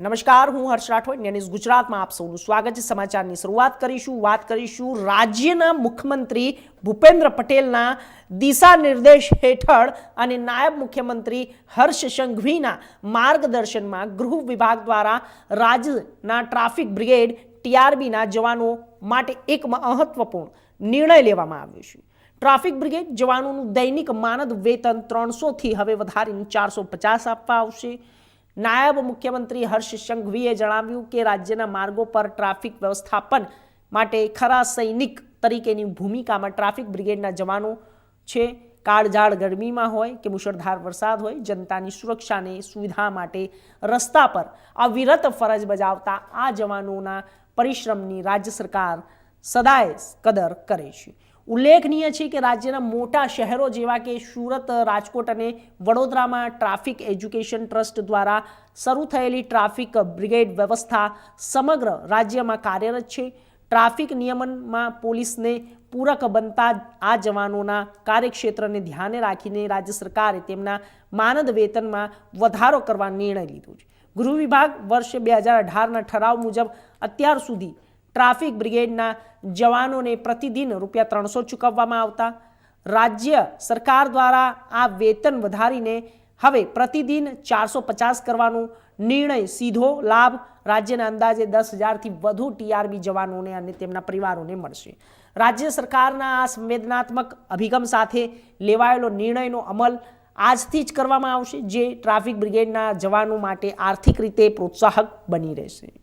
નમસ્કાર, હું હર્ષ રાઠોડ ન્યૂઝ ગુજરાતમાં આપ સૌનું સ્વાગત છે. સમાચારની શરૂઆત કરીશું, વાત કરીશું રાજ્યના મુખ્યમંત્રી ભૂપેન્દ્ર પટેલના દિશા નિર્દેશ હેઠળ અને નાયબ મુખ્યમંત્રી હર્ષ સંઘવીના માર્ગદર્શનમાં ગૃહ વિભાગ દ્વારા રાજ્યના ટ્રાફિક બ્રિગેડ ટીઆરબીના જવાનો માટે એક મહત્વપૂર્ણ નિર્ણય લેવામાં આવ્યો છે. ટ્રાફિક બ્રિગેડ જવાનોનું દૈનિક માનદ વેતન ત્રણસોથી હવે વધારીને ચારસો પચાસ આપવા આવશે. નાયબ મુખ્યમંત્રી હર્ષ સંઘવીએ જણાવ્યું કે રાજ્યના માર્ગો પર ટ્રાફિક વ્યવસ્થાપન માટે ખરા સૈનિક તરીકેની ભૂમિકામાં ટ્રાફિક બ્રિગેડના જવાનો છે. કાળઝાળ ગરમીમાં હોય કે મુશળધાર વરસાદ હોય, જનતાની સુરક્ષાને સુવિધા માટે રસ્તા પર અવિરત ફરજ બજાવતા આ જવાનોના પરિશ્રમની રાજ્ય સરકાર સદાય કદર કરે છે. ઉલ્લેખનીય છે કે રાજ્યના મોટા શહેરો જેવા કે સુરત, રાજકોટ અને વડોદરામાં ટ્રાફિક એજ્યુકેશન ટ્રસ્ટ દ્વારા શરૂ થયેલી ટ્રાફિક બ્રિગેડ વ્યવસ્થા સમગ્ર રાજ્યમાં કાર્યરત છે. ટ્રાફિક નિયમનમાં પોલીસને પૂરક બનતા આ જવાનોના કાર્યક્ષેત્રને ધ્યાને રાખીને રાજ્ય સરકારે તેમના માનદ વેતનમાં વધારો કરવા નિર્ણય લીધો છે. ગૃહ વિભાગ વર્ષે બે હજાર અઢારના ઠરાવ મુજબ અત્યાર સુધી ટ્રાફિક બ્રિગેડના જવાનોને પ્રતિદિન રૂપિયા ત્રણસો ચૂકવવામાં આવતા. રાજ્ય સરકાર દ્વારા આ વેતન વધારીને હવે પ્રતિદિન ચારસો પચાસ કરવાનો નિર્ણય સીધો લાભ રાજ્યના અંદાજે દસ હજારથી વધુ ટીઆરબી જવાનોને અને તેમના પરિવારોને મળશે. રાજ્ય સરકારના આ સંવેદનાત્મક અભિગમ સાથે લેવાયેલો નિર્ણયનો અમલ આજથી જ કરવામાં આવશે, જે ટ્રાફિક બ્રિગેડના જવાનો માટે આર્થિક રીતે પ્રોત્સાહક બની રહેશે.